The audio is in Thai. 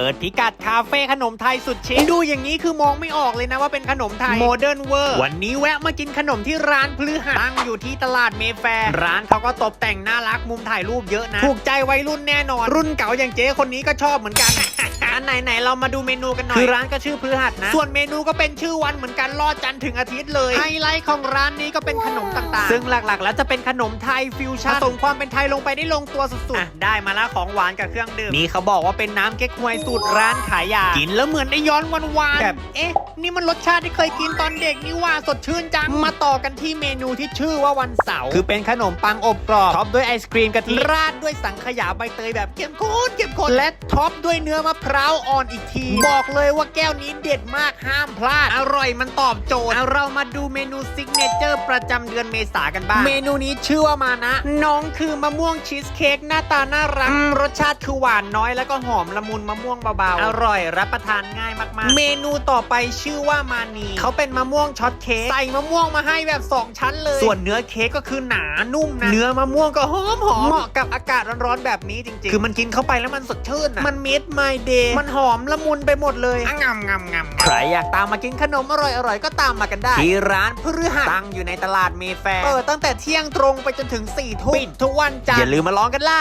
ปิดพิกัดคาเฟ่ขนมไทยสุดชิคดูอย่างนี้คือมองไม่ออกเลยนะว่าเป็นขนมไทยโมเดิร์นเวอร์วันนี้แวะมากินขนมที่ร้านพลือหัดตั้งอยู่ที่ตลาดเมแฟร์ร้านเขาก็ตกแต่งน่ารักมุมถ่ายรูปเยอะนะถูกใจวัยรุ่นแน่นอน รุ่นเก่าอย่างเจ๊คนนี้ก็ชอบเหมือนกันอัน ไหนไหนๆเรามาดูเมนูกันหน่อย คือร้านก็ชื่อพฤหัสนะ ส่วนเมนูก็เป็นชื่อวันเหมือนกันลอดจันทร์ถึงอาทิตย์เลย ไฮไลท์ของร้านนี้ก็เป็นขนมต่างๆ ซึ่งหลักๆ แล้วจะเป็นขนมไทยฟิวชั่นผสมความเป็นไทยลงไปได้ลงตัวสุดๆอะได้มาแล้วของหวานกับเครื่องดื่ม นี่เขาบอกว่าเป็นน้ำเก๊กฮวยสูตรร้านขายยา กินแล้วเหมือนได้ย้อนวันวานๆแบบเอ๊ะ นี่มันรสชาติที่เคยกินตอนเด็กนี่ว่าสดชื่นจัง มาต่อกันที่เมนูที่ชื่อว่าวันเสาร์ คือเป็นขนมปังอบกรอบ ท็อปด้วยไอศครีมกะทิ ราดด้วยสังขยาใบเตยแบบเข้มข้นเข้มข้น และท็อปด้วยเนื้อมะพร้าวอ่อนอีกที บอกเลยว่าแก้วนี้เด็ดมากห้ามพลาด อร่อยมันตอบโจทย์เอาเรามาดูเมนูซิกเนเจอร์ประจำเดือนเมษากันบ้าง เมนูนี้ชื่อว่ามานะ น้องคือมะม่วงชีสเค้กหน้าตาน่ารักอืมรสชาติคือหวานน้อยแล้วก็หอมละมุนมะม่วงเบาๆ อร่อยรับประทานง่ายมากๆ เมนูต่อไปชื่อว่ามานีเขาเป็นมะม่วงช็อตเค้กใส่มะม่วงมาให้แบบ2ชั้นเลย ส่วนเนื้อเค้กก็คือหนานุ่มนะเนื้อมะม่วงก็หอมหอมเหมาะกับอากาศร้อนๆแบบนี้จริงๆ คือมันกินเข้าไปแล้วมันสดชื่นอะมันมิดไมเดย์มันหอมละมุนไปหมดเลยงำงำงำใครอยากตามมากินขนมอร่อยๆ ก็ตามมากันได้ ที่ร้านพฤหัสตั้งอยู่ในตลาดเมแฟร์เปิดตั้งแต่เที่ยงตรงไปจนถึง4ี่ทุ่มปิดทุกวันจันทร์อย่าลืมมาลองกันล่ะ